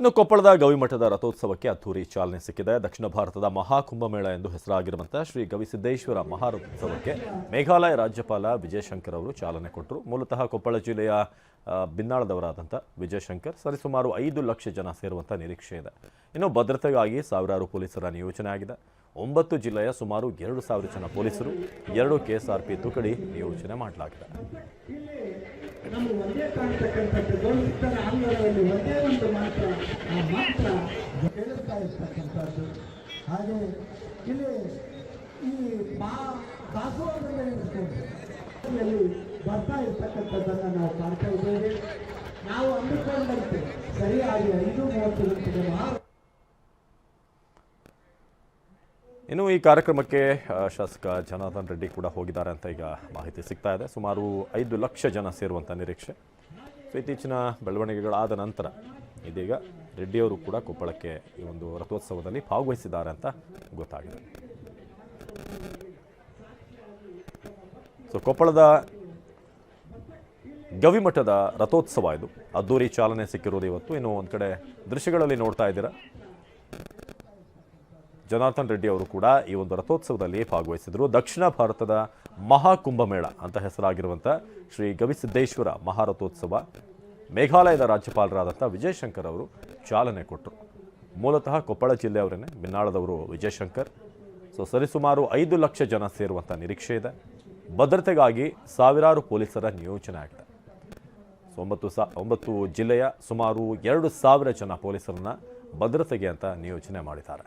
ಇನ್ನು ಕೊಪ್ಪಳದ ಗವಿಮಠದ ರಥೋತ್ಸವಕ್ಕೆ ಅದ್ದೂರಿ ಚಾಲನೆ ಸಿಕ್ಕಿದೆ. ದಕ್ಷಿಣ ಭಾರತದ ಮಹಾಕುಂಭಮೇಳ ಎಂದು ಹೆಸರಾಗಿರುವಂತಹ ಶ್ರೀ ಗವಿಸಿದ್ದೇಶ್ವರ ಮಹಾರಥೋತ್ಸವಕ್ಕೆ ಮೇಘಾಲಯ ರಾಜ್ಯಪಾಲ ವಿಜಯಶಂಕರ್ ಅವರು ಚಾಲನೆ ಕೊಟ್ಟರು. ಮೂಲತಃ ಕೊಪ್ಪಳ ಜಿಲ್ಲೆಯ ಬಿನ್ನಾಳದವರಾದಂಥ ವಿಜಯಶಂಕರ್ ಸರಿಸುಮಾರು ಐದು ಲಕ್ಷ ಜನ ಸೇರುವಂಥ ನಿರೀಕ್ಷೆ ಇದೆ. ಇನ್ನು ಭದ್ರತೆಗಾಗಿ ಸಾವಿರಾರು ಪೊಲೀಸರ ನಿಯೋಜನೆ ಆಗಿದೆ. ಒಂಬತ್ತು ಜಿಲ್ಲೆಯ ಸುಮಾರು ಎರಡು ಸಾವಿರ ಜನ ಪೊಲೀಸರು, ಎರಡು ಕೆಎಸ್ಆರ್ಪಿ ತುಕಡಿ ನಿಯೋಜನೆ ಮಾಡಲಾಗಿದೆ. ಮಾತ್ರ ಆ ಮಾತ್ರ ಕೇಳಿಸ್ತಾ ಇರ್ತಕ್ಕಂಥದ್ದು ಹಾಗೆ ಇಲ್ಲಿ ಈ ಮಾ ದಾಸೋಹದಲ್ಲೇ ಇರ್ತದೆ ಬರ್ತಾ ಇರ್ತಕ್ಕಂಥದ್ದನ್ನು ನಾವು ಕಾಣ್ತಾ ಇದ್ದೇವೆ. ನಾವು ಅಂದುಕೊಂಡಂತೆ ಸರಿಯಾಗಿ ಐದು ಮೂವತ್ತು ಗಂಟೆಗೆ ಇನ್ನು ಈ ಕಾರ್ಯಕ್ರಮಕ್ಕೆ ಶಾಸಕ ಜನಾರ್ದನ್ ರೆಡ್ಡಿ ಕೂಡ ಹೋಗಿದ್ದಾರೆ ಅಂತ ಈಗ ಮಾಹಿತಿ ಸಿಗ್ತಾ ಇದೆ. ಸುಮಾರು ಐದು ಲಕ್ಷ ಜನ ಸೇರುವಂಥ ನಿರೀಕ್ಷೆ. ಸೊ ಇತ್ತೀಚಿನ ಬೆಳವಣಿಗೆಗಳಾದ ನಂತರ ಇದೀಗ ರೆಡ್ಡಿಯವರು ಕೂಡ ಕೊಪ್ಪಳಕ್ಕೆ ಈ ಒಂದು ರಥೋತ್ಸವದಲ್ಲಿ ಭಾಗವಹಿಸಿದ್ದಾರೆ ಅಂತ ಗೊತ್ತಾಗಿದೆ. ಸೊ ಕೊಪ್ಪಳದ ಗವಿಮಠದ ರಥೋತ್ಸವ ಇದು. ಅದ್ದೂರಿ ಚಾಲನೆ ಸಿಕ್ಕಿರೋದು ಇವತ್ತು. ಇನ್ನು ಒಂದು ಕಡೆ ದೃಶ್ಯಗಳಲ್ಲಿ ನೋಡ್ತಾ ಇದ್ದೀರಾ? ಜನಾರ್ದನ್ ರೆಡ್ಡಿ ಅವರು ಕೂಡ ಈ ಒಂದು ರಥೋತ್ಸವದಲ್ಲಿ ಭಾಗವಹಿಸಿದರು. ದಕ್ಷಿಣ ಭಾರತದ ಮಹಾಕುಂಭಮೇಳ ಅಂತ ಹೆಸರಾಗಿರುವಂಥ ಶ್ರೀ ಗವಿಸಿದ್ದೇಶ್ವರ ಮಹಾರಥೋತ್ಸವ ಮೇಘಾಲಯದ ರಾಜ್ಯಪಾಲರಾದಂಥ ವಿಜಯಶಂಕರ್ ಅವರು ಚಾಲನೆ ಕೊಟ್ಟರು. ಮೂಲತಃ ಕೊಪ್ಪಳ ಜಿಲ್ಲೆಯವರೇನೆ ಮಿನ್ನಾಳದವರು ವಿಜಯಶಂಕರ್. ಸೊ ಸರಿಸುಮಾರು ಐದು ಲಕ್ಷ ಜನ ಸೇರುವಂಥ ನಿರೀಕ್ಷೆ ಇದೆ. ಭದ್ರತೆಗಾಗಿ ಸಾವಿರಾರು ಪೊಲೀಸರ ನಿಯೋಜನೆ ಆಗಿದೆ. ಸೊ ಒಂಬತ್ತು ಸಾ, ಒಂಬತ್ತು ಜಿಲ್ಲೆಯ ಸುಮಾರು ಎರಡು ಸಾವಿರ ಜನ ಪೊಲೀಸರನ್ನ ಭದ್ರತೆಗೆ ಅಂತ ನಿಯೋಜನೆ ಮಾಡಿದ್ದಾರೆ.